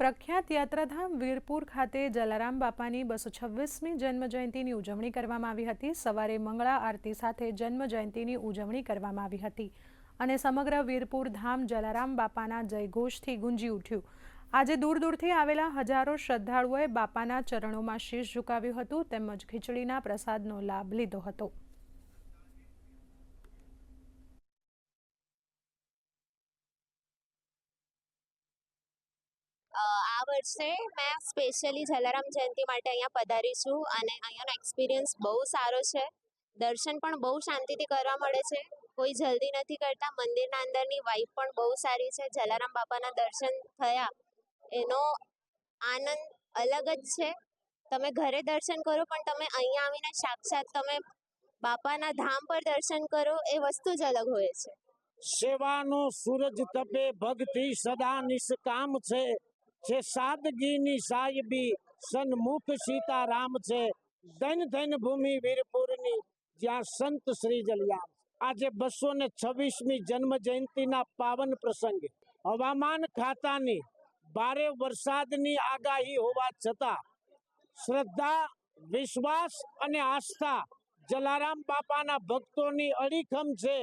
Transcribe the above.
પ્રખ્યાત યાત્રાધામ વીરપુર ખાતે જલારામ બાપાની બસો છવ્વીસમી જન્મજયંતિની ઉજવણી કરવામાં આવી હતી. સવારે મંગળા આરતી સાથે જન્મજયંતિની ઉજવણી કરવામાં આવી હતી અને સમગ્ર વીરપુર ધામ જલારામ બાપાના જયઘોષથી ગુંજી ઉઠ્યું. આજે દૂર દૂરથી આવેલા હજારો શ્રદ્ધાળુઓએ બાપાના ચરણોમાં શીશ ઝુકાવ્યું હતું તેમજ ખીચડીના પ્રસાદનો લાભ લીધો હતો. આ વર્ષે મેં સ્પેશિયલી જલારામ જયંતિ માટે અહીંયા પધારી છું અને અહીંયાનો એક્સપિરિયન્સ બહુ સારો છે. દર્શન પણ બહુ શાંતિથી કરવા મળે છે. કોઈ જલ્દી નથી કરતા. મંદિરના અંદરની વાઇફ પણ બહુ સારી છે. જલારામ બાપાના દર્શન થયા એનો આનંદ અલગ જ છે. તમે ઘરે દર્શન કરો પણ તમે અહીંયા આવીને સાક્ષાત તમે બાપાના ધામ પર દર્શન કરો એ વસ્તુ જ અલગ હોય છે. સેવાનો સૂરજ તપે ભક્તિ સદા નિષ્કામ છે. છે સાદગીની સાહેબી સન્મુખ સીતારામ છે, ધન ધન ભૂમિ વીરપુરની જ્યાં સંત શ્રી જલિયા આજે બસો ને છવ્વીસમી જન્મ જયંતિના પાવન પ્રસંગે હવામાન ખાતાની ભારે વરસાદની આગાહી હોવા છતાં શ્રદ્ધા, વિશ્વાસ અને આસ્થા જલારામ બાપાના ભક્તોની અડીખમ છે